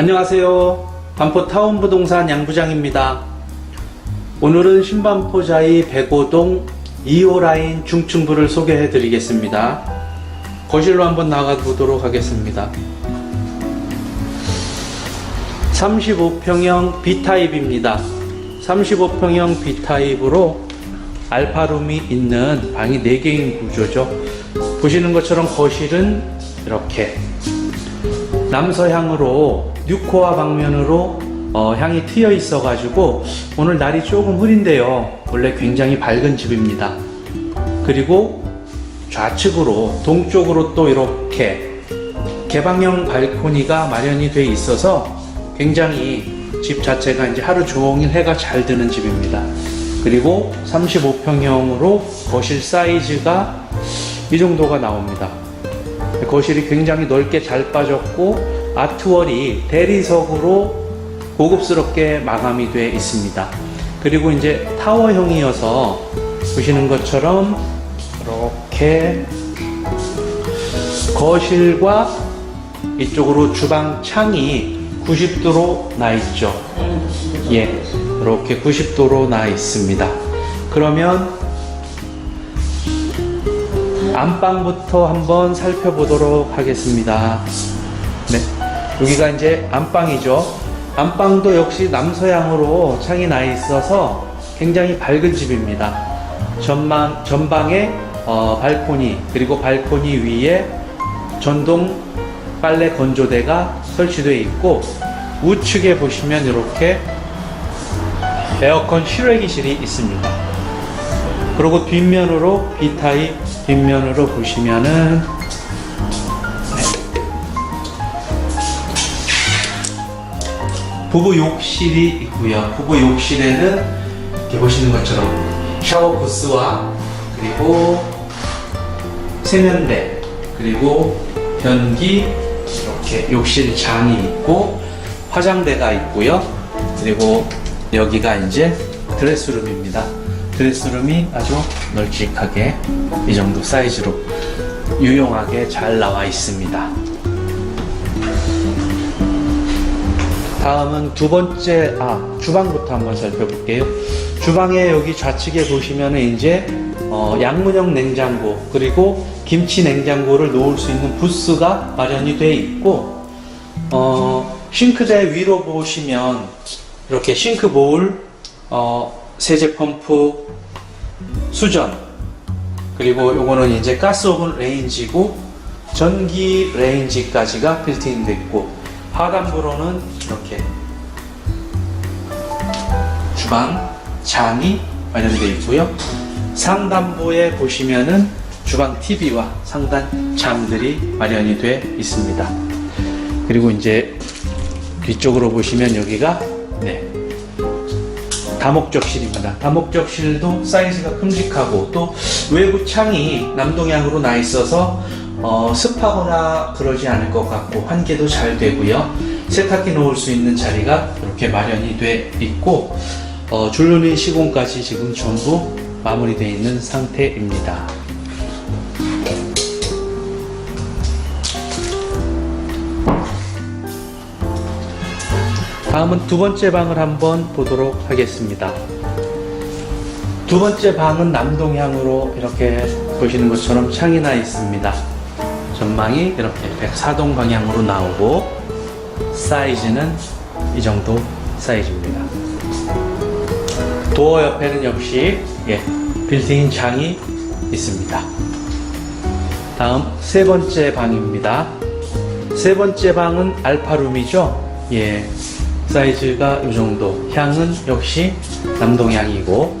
안녕하세요. 반포 타운 부동산 양부장입니다. 오늘은 신반포자이 105동 2호 라인 중층부를 소개해 드리겠습니다. 거실로 한번 나가 보도록 하겠습니다. 35평형 B타입입니다. 35평형 B타입으로 알파룸이 있는 방이 4개인 구조죠. 보시는 것처럼 거실은 이렇게 남서향으로 6호와 방면으로 어, 향이 트여 있어 가지고 오늘 날이 조금 흐린데요. 원래 굉장히 밝은 집입니다. 그리고 좌측으로 동쪽으로 또 이렇게 개방형 발코니가 마련이 돼 있어서 굉장히 집 자체가 이제 하루 종일 해가 잘 드는 집입니다. 그리고 35평형으로 거실 사이즈가 이 정도가 나옵니다. 거실이 굉장히 넓게 잘 빠졌고 아트월이 대리석으로 고급스럽게 마감이 되어 있습니다. 그리고 이제 타워형이어서 보시는 것처럼 이렇게 거실과 이쪽으로 주방 창이 90도로 나 있죠. 예, 이렇게 90도로 나 있습니다. 그러면 안방부터 한번 살펴보도록 하겠습니다. 네, 여기가 이제 안방이죠. 안방도 역시 남서향으로 창이 나 있어서 굉장히 밝은 집입니다. 전망, 전방에 어, 발코니, 그리고 발코니 위에 전동 빨래 건조대가 설치되어 있고, 우측에 보시면 이렇게 에어컨 실외기실이 있습니다. 그리고 뒷면으로 B타입 뒷면으로 보시면은 네. 부부 욕실이 있고요. 부부 욕실에는 이렇게 보시는 것처럼 샤워 부스와 그리고 세면대 그리고 변기 이렇게 욕실 장이 있고 화장대가 있고요. 그리고 여기가 이제 드레스룸입니다. 드레스룸이 아주 널찍하게 이 정도 사이즈로 유용하게 잘 나와 있습니다. 다음은 두 번째, 아, 주방부터 한번 살펴볼게요. 주방에 여기 좌측에 보시면은 이제, 어, 양문형 냉장고, 그리고 김치 냉장고를 놓을 수 있는 부스가 마련이 되어 있고, 어, 싱크대 위로 보시면 이렇게 싱크 볼, 어, 세제 펌프, 수전, 그리고 요거는 이제 가스 오븐 레인지고 전기 레인지까지가 빌트인 돼 있고 하단부로는 이렇게 주방 장이 마련되어 있고요. 상단부에 보시면은 주방 TV와 상단 장들이 마련이 되어 있습니다. 그리고 이제 뒤쪽으로 보시면 여기가 네, 다목적실입니다. 다목적실도 사이즈가 큼직하고 또 외부 창이 남동향으로 나 있어서 어, 습하거나 그러지 않을 것 같고 환기도 잘 되고요. 세탁기 놓을 수 있는 자리가 이렇게 마련이 돼 있고 어, 줄눈이 시공까지 지금 전부 마무리되어 있는 상태입니다. 다음은 두 번째 방을 한번 보도록 하겠습니다. 두 번째 방은 남동향으로 이렇게 보시는 것처럼 창이 나 있습니다. 전망이 이렇게 104동 방향으로 나오고 사이즈는 이 정도 사이즈입니다. 도어 옆에는 역시 예, 빌트인 창이 있습니다. 다음 세 번째 방입니다. 세 번째 방은 알파룸이죠. 예, 사이즈가 이 정도. 향은 역시 남동향이고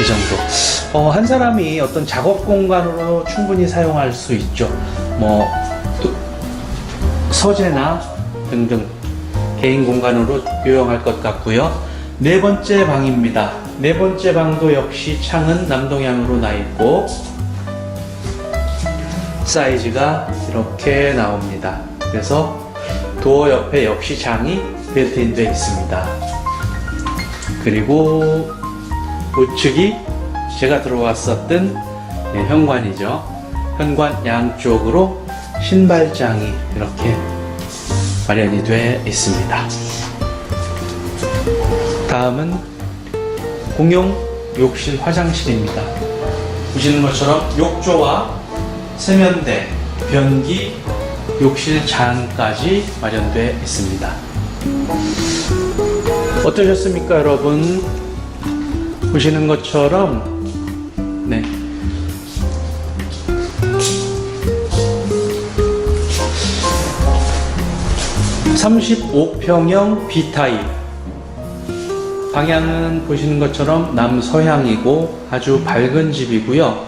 이 정도. 어, 한 사람이 어떤 작업 공간으로 충분히 사용할 수 있죠. 뭐 또, 서재나 등등 개인 공간으로 유용할 것 같고요. 네 번째 방입니다. 네 번째 방도 역시 창은 남동향으로 나 있고 사이즈가 이렇게 나옵니다. 그래서 도어 옆에 역시 장이 빌트인 되어 있습니다. 그리고 우측이 제가 들어왔었던 네, 현관이죠. 현관 양쪽으로 신발장이 이렇게 마련이 되어 있습니다. 다음은 공용 욕실 화장실입니다. 보시는 것처럼 욕조와 세면대, 변기, 욕실 장까지 마련되어 있습니다. 어떠셨습니까, 여러분? 보시는 것처럼 네. (35평형) B타입 방향은 보시는 것처럼 남서향이고 아주 밝은 집이고요.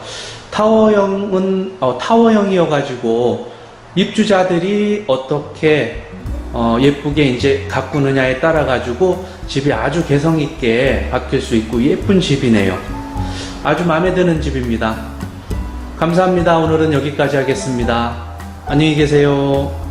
타워형은 어, 타워형이어 가지고 입주자들이 어떻게 어, 예쁘게 이제 가꾸느냐에 따라 가지고 집이 아주 개성 있게 바뀔 수 있고 예쁜 집이네요. 아주 마음에 드는 집입니다. 감사합니다. 오늘은 여기까지 하겠습니다. 안녕히 계세요.